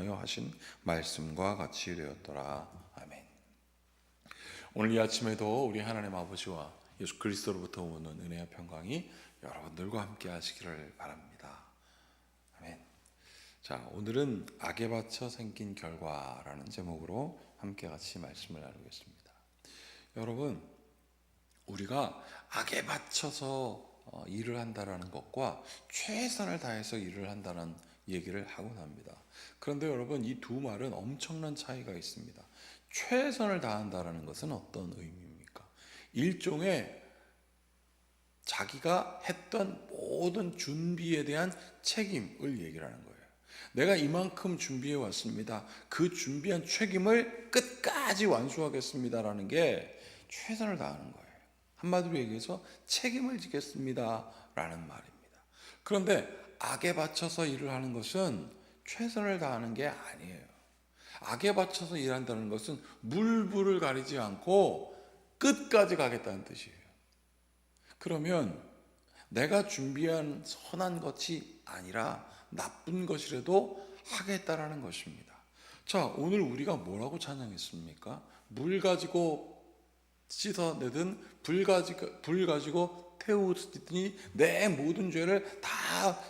통하여 하신 말씀과 같이 되었더라. 아멘. 오늘 이 아침에도 우리 하나님 아버지와 예수 그리스도로부터 오는 은혜와 평강이 여러분들과 함께 하시기를 바랍니다. 아멘. 자, 오늘은 악에 받쳐 생긴 결과라는 제목으로 함께 같이 말씀을 나누겠습니다. 여러분, 우리가 악에 받쳐서 어, 일을 한다라는 것과 최선을 다해서 일을 한다는 얘기를 하곤 합니다. 그런데 여러분 이 두 말은 엄청난 차이가 있습니다. 최선을 다한다라는 것은 어떤 의미입니까? 일종의 자기가 했던 모든 준비에 대한 책임을 얘기를 하는 거예요. 내가 이만큼 준비해 왔습니다. 그 준비한 책임을 끝까지 완수하겠습니다라는 게 최선을 다하는 거예요. 한마디로 얘기해서 책임을 지겠습니다라는 말입니다. 그런데 악에 바쳐서 일을 하는 것은 최선을 다하는 게 아니에요. 악에 바쳐서 일한다는 것은 물불을 가리지 않고 끝까지 가겠다는 뜻이에요. 그러면 내가 준비한 선한 것이 아니라 나쁜 것이라도 하겠다라는 것입니다. 자, 오늘 우리가 뭐라고 찬양했습니까? 물 가지고 씻어내든 불 가지고 불 가지고 태우시니 내 모든 죄를 다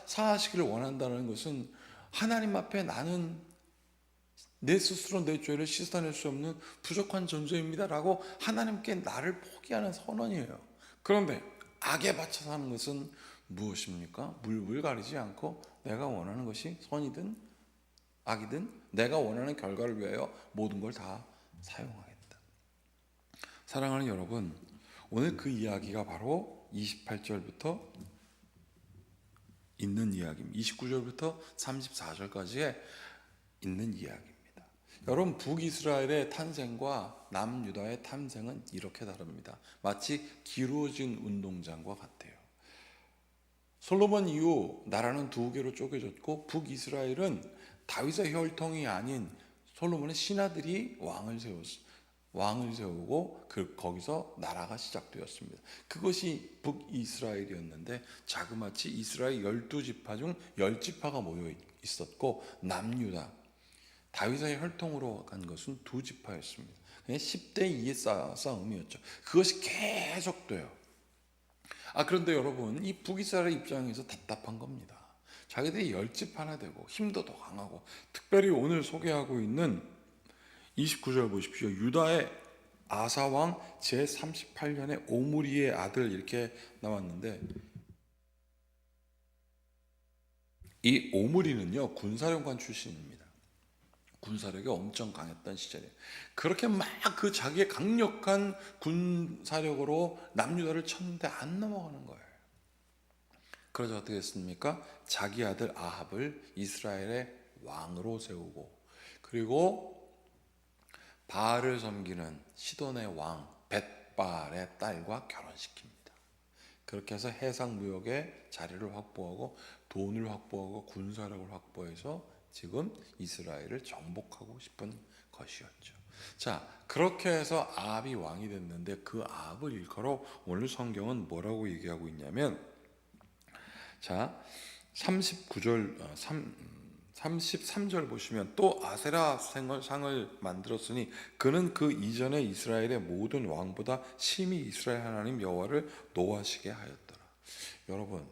사하시기를 원한다는 것은 하나님 앞에 나는 내 스스로 내 죄를 씻어낼 수 없는 부족한 존재입니다라고 하나님께 나를 포기하는 선언이에요. 그런데 악에 바쳐서 하는 것은 무엇입니까? 물불 가리지 않고 내가 원하는 것이 선이든 악이든 내가 원하는 결과를 위하여 모든 걸 다 사용하겠다. 사랑하는 여러분, 오늘 그 이야기가 바로 28절부터 있는 이야기입니다. 29절부터 34절까지에 있는 이야기입니다. 여러분 북이스라엘의 탄생과 남유다의 탄생은 이렇게 다릅니다. 마치 기울어진 운동장과 같아요. 솔로몬 이후 나라는 두 개로 쪼개졌고 북이스라엘은 다윗의 혈통이 아닌 솔로몬의 신하들이 왕을 세웠 왕을 세우고 그 거기서 나라가 시작되었습니다. 그것이 북이스라엘이었는데 자그마치 이스라엘 열두 지파 중 열 지파가 모여 있었고 남유다 다윗의 혈통으로 간 것은 두 지파였습니다. 그냥 10대 2의 싸움이었죠. 그것이 계속돼요. 아 그런데 여러분 이 북이스라엘 입장에서 답답한 겁니다. 자기들이 열집 하나 되고 힘도 더 강하고 특별히 오늘 소개하고 있는 29절 보십시오. 유다의 아사 왕 제 38년에 오므리의 아들 이렇게 나왔는데 이 오므리는요 군사령관 출신입니다. 군사력이 엄청 강했던 시절에 그렇게 막 그 자기의 강력한 군사력으로 남유다를 쳤는데 안 넘어가는 거예요. 그래서 어떻게 했습니까? 자기 아들 아합을 이스라엘의 왕으로 세우고 그리고 바알을 섬기는 시돈의 왕 벳바알의 딸과 결혼시킵니다. 그렇게 해서 해상 무역의 자리를 확보하고 돈을 확보하고 군사력을 확보해서 지금 이스라엘을 정복하고 싶은 것이었죠. 자, 그렇게 해서 아합이 왕이 됐는데 그 아합을 일컬어 오늘 성경은 뭐라고 얘기하고 있냐면 자, 39절 3 33절 보시면 또 아세라 상을 만들었으니 그는 그 이전에 이스라엘의 모든 왕보다 심히 이스라엘 하나님 여호와를 노하시게 하였더라. 여러분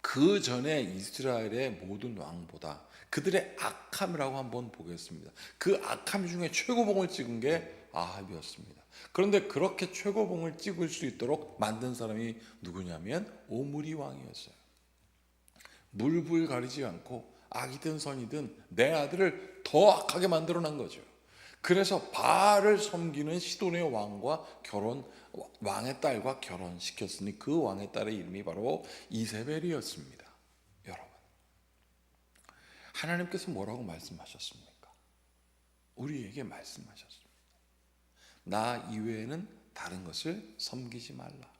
그 전에 이스라엘의 모든 왕보다 그들의 악함이라고 한번 보겠습니다. 그 악함 중에 최고봉을 찍은 게 아합이었습니다. 그런데 그렇게 최고봉을 찍을 수 있도록 만든 사람이 누구냐면 오므리 왕이었어요. 물불 가리지 않고 악이든 선이든 내 아들을 더 악하게 만들어 난 거죠. 그래서 바알을 섬기는 시돈의 왕과 결혼 왕의 딸과 결혼시켰으니 그 왕의 딸의 이름이 바로 이세벨이었습니다. 여러분. 하나님께서 뭐라고 말씀하셨습니까? 우리에게 말씀하셨습니다. 나 이외에는 다른 것을 섬기지 말라.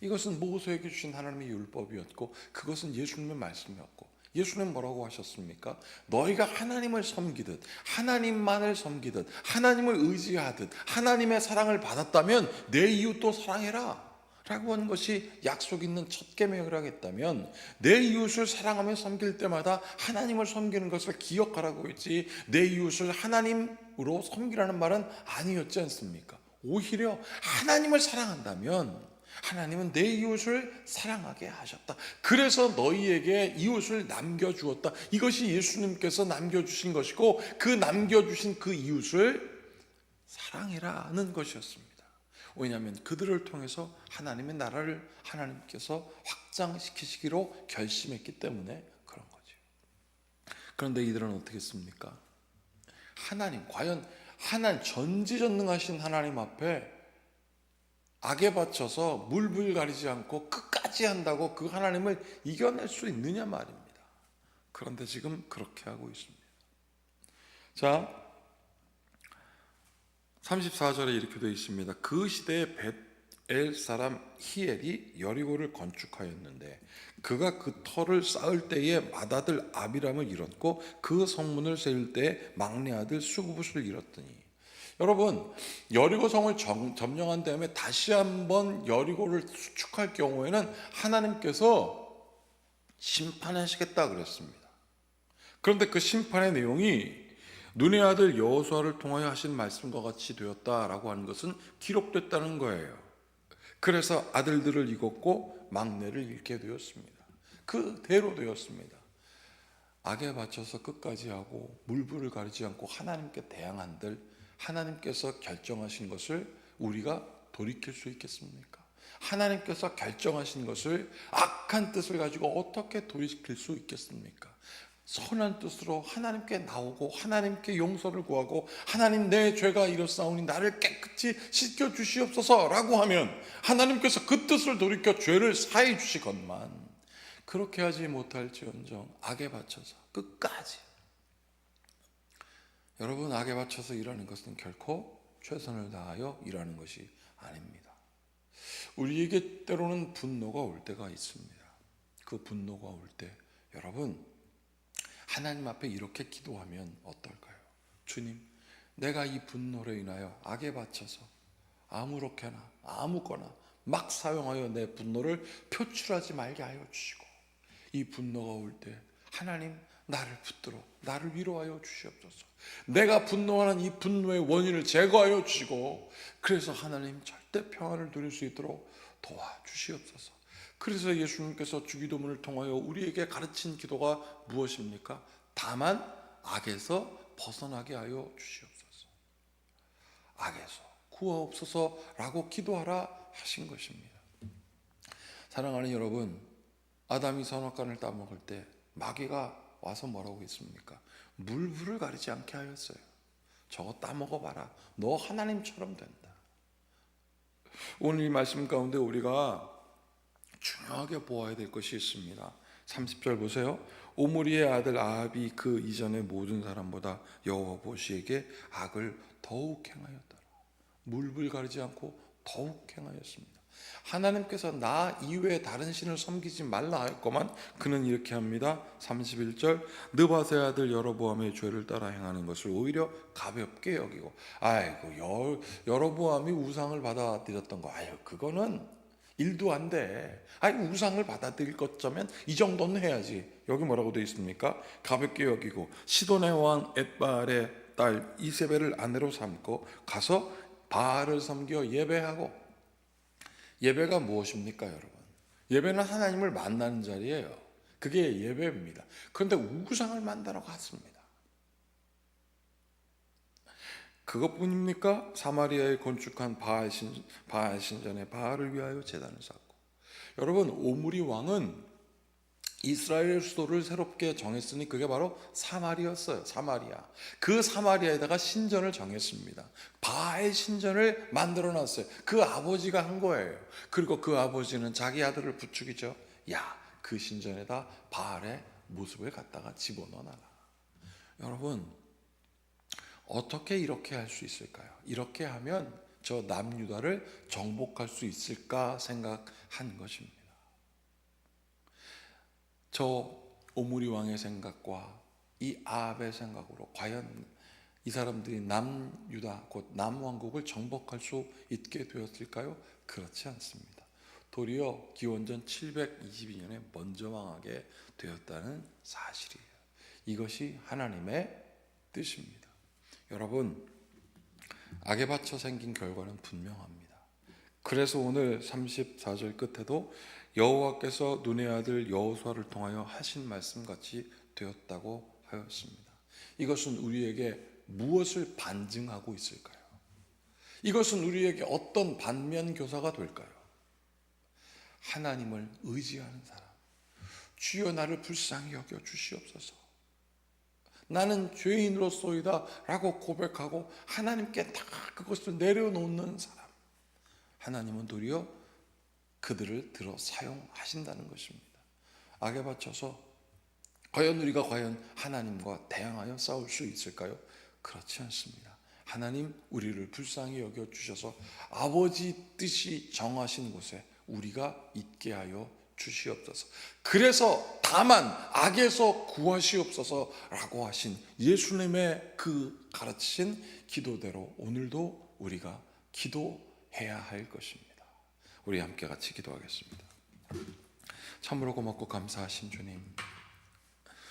이것은 모세에게 주신 하나님의 율법이었고 그것은 예수님의 말씀이었고 예수님 뭐라고 하셨습니까? 너희가 하나님을 섬기듯 하나님만을 섬기듯 하나님을 의지하듯 하나님의 사랑을 받았다면 내 이웃도 사랑해라 라고 하는 것이 약속 있는 첫 계명이라고 했다면 내 이웃을 사랑하며 섬길 때마다 하나님을 섬기는 것을 기억하라고 했지 내 이웃을 하나님으로 섬기라는 말은 아니었지 않습니까? 오히려 하나님을 사랑한다면 하나님은 내 이웃을 사랑하게 하셨다. 그래서 너희에게 이웃을 남겨주었다. 이것이 예수님께서 남겨주신 것이고 그 남겨주신 그 이웃을 사랑이라는 것이었습니다. 왜냐하면 그들을 통해서 하나님의 나라를 하나님께서 확장시키시기로 결심했기 때문에 그런 거죠. 그런데 이들은 어떻게 했습니까? 하나님 과연 하나님 전지전능하신 하나님 앞에 악에 바쳐서 물불 가리지 않고 끝까지 한다고 그 하나님을 이겨낼 수 있느냐 말입니다. 그런데 지금 그렇게 하고 있습니다. 자, 34절에 이렇게 되어 있습니다. 그 시대에 벳엘 사람 히엘이 여리고를 건축하였는데 그가 그 터를 쌓을 때에 맏아들 아비람을 잃었고 그 성문을 세울 때에 막내 아들 수구붓을 잃었더니 여러분 여리고 성을 정- 점령한 다음에 다시 한번 여리고를 수축할 경우에는 하나님께서 심판하시겠다 그랬습니다. 그런데 그 심판의 내용이 눈의 아들 여호수아를 통하여 하신 말씀과 같이 되었다라고 하는 것은 기록됐다는 거예요. 그래서 아들들을 잃었고 막내를 잃게 되었습니다. 그대로 되었습니다. 악에 바쳐서 끝까지 하고 물불을 가리지 않고 하나님께 대항한들 하나님께서 결정하신 것을 우리가 돌이킬 수 있겠습니까? 하나님께서 결정하신 것을 악한 뜻을 가지고 어떻게 돌이킬 수 있겠습니까? 선한 뜻으로 하나님께 나오고 하나님께 용서를 구하고 하나님 내 죄가 이렇사오니 나를 깨끗이 씻겨 주시옵소서라고 하면 하나님께서 그 뜻을 돌이켜 죄를 사해 주시건만 그렇게 하지 못할지언정 악에 바쳐서 끝까지 여러분 악에 바쳐서 일하는 것은 결코 최선을 다하여 일하는 것이 아닙니다. 우리에게 때로는 분노가 올 때가 있습니다. 그 분노가 올 때 여러분 하나님 앞에 이렇게 기도하면 어떨까요? 주님, 내가 이 분노로 인하여 악에 바쳐서 아무렇게나 아무거나 막 사용하여 내 분노를 표출하지 말게 하여 주시고 이 분노가 올 때 하나님 나를 붙들어 나를 위로하여 주시옵소서. 내가 분노하는 이 분노의 원인을 제거하여 주시고 그래서 하나님 절대 평안을 누릴 수 있도록 도와주시옵소서. 그래서 예수님께서 주기도문을 통하여 우리에게 가르친 기도가 무엇입니까? 다만 악에서 벗어나게 하여 주시옵소서. 악에서 구하옵소서라고 기도하라 하신 것입니다. 사랑하는 여러분, 아담이 선악과를 따먹을 때 마귀가 와서 뭐라고 했습니까? 물불을 가리지 않게 하였어요. 저거 따먹어봐라. 너 하나님처럼 된다. 오늘 이 말씀 가운데 우리가 중요하게 보아야 될 것이 있습니다. 30절 보세요. 오므리의 아들 아합이 그 이전의 모든 사람보다 여호와 보시에게 악을 더욱 행하였더라. 물불 가리지 않고 더욱 행하였습니다. 하나님께서 나 이외에 다른 신을 섬기지 말라 하였거만 그는 이렇게 합니다. 31절 느바세 아들 여로보암의 죄를 따라 행하는 것을 오히려 가볍게 여기고 아이고 여, 여로보암이 우상을 받아들였던 거 아유 그거는 일도 안 돼. 아니 우상을 받아들일 것쩌면 이 정도는 해야지. 여기 뭐라고 되어 있습니까? 가볍게 여기고 시돈의 왕 엣바알의 딸 이세벨을 아내로 삼고 가서 바알을 섬겨 예배하고 예배가 무엇입니까, 여러분? 예배는 하나님을 만나는 자리예요. 그게 예배입니다. 그런데 우상을 만들어 갔습니다. 그것뿐입니까? 사마리아에 건축한 바알 신전에 바알을 위하여 제단을 쌓고 여러분 오므리 왕은 이스라엘 수도를 새롭게 정했으니 그게 바로 사마리였어요. 사마리아. 그 사마리아에다가 신전을 정했습니다. 바알 신전을 만들어 놨어요. 그 아버지가 한 거예요. 그리고 그 아버지는 자기 아들을 부추기죠. 야, 그 신전에다 바알의 모습을 갖다가 집어넣어 놔라. 여러분, 어떻게 이렇게 할 수 있을까요? 이렇게 하면 저 남유다를 정복할 수 있을까 생각한 것입니다. 저 오므리 왕의 생각과 이 아합의 생각으로 과연 이 사람들이 남유다 곧 남왕국을 정복할 수 있게 되었을까요? 그렇지 않습니다. 도리어 기원전 722년에 먼저 망하게 되었다는 사실이에요. 이것이 하나님의 뜻입니다. 여러분 악에 받쳐 생긴 결과는 분명합니다. 그래서 오늘 34절 끝에도 여호와께서 눈의 아들 여호수아를 통하여 하신 말씀 같이 되었다고 하였습니다. 이것은 우리에게 무엇을 반증하고 있을까요? 이것은 우리에게 어떤 반면 교사가 될까요? 하나님을 의지하는 사람. 주여 나를 불쌍히 여겨 주시옵소서. 나는 죄인으로소이다 라고 고백하고 하나님께 다 그것을 내려놓는 사람. 하나님은 도리어 그들을 들어 사용하신다는 것입니다. 악에 받쳐서 과연 우리가 과연 하나님과 대항하여 싸울 수 있을까요? 그렇지 않습니다. 하나님 우리를 불쌍히 여겨 주셔서 아버지 뜻이 정하신 곳에 우리가 있게 하여 주시옵소서. 그래서 다만 악에서 구하시옵소서라고 하신 예수님의 그 가르치신 기도대로 오늘도 우리가 기도해야 할 것입니다. 우리 함께 같이 기도하겠습니다. 참으로 고맙고 감사하신 주님.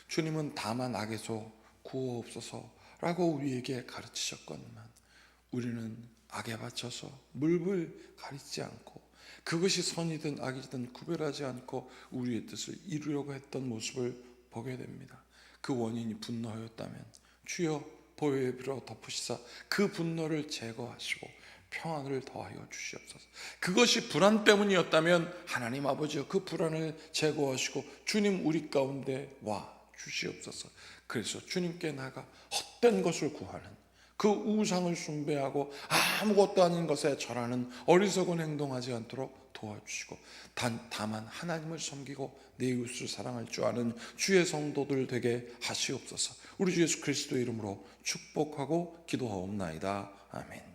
주님은 다만 악에서 구하옵소서라고 우리에게 가르치셨건만 우리는 악에 받쳐서 물불 가리지 않고 그것이 선이든 악이든 구별하지 않고 우리의 뜻을 이루려고 했던 모습을 보게 됩니다. 그 원인이 분노하였다면 주여 보혈의 피로 덮으시사 그 분노를 제거하시고 평안을 더하여 주시옵소서. 그것이 불안 때문이었다면 하나님 아버지여 그 불안을 제거하시고 주님 우리 가운데 와 주시옵소서. 그래서 주님께 나가 헛된 것을 구하는 그 우상을 숭배하고 아무것도 아닌 것에 절하는 어리석은 행동하지 않도록 도와주시고 단 다만 하나님을 섬기고 내 이웃을 사랑할 줄 아는 주의 성도들 되게 하시옵소서. 우리 주 예수 그리스도의 이름으로 축복하고 기도하옵나이다. 아멘.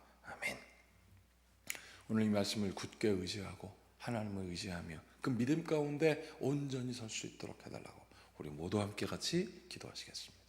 오늘 이 말씀을 굳게 의지하고 하나님을 의지하며 그 믿음 가운데 온전히 설 수 있도록 해달라고 우리 모두 함께 같이 기도하시겠습니다.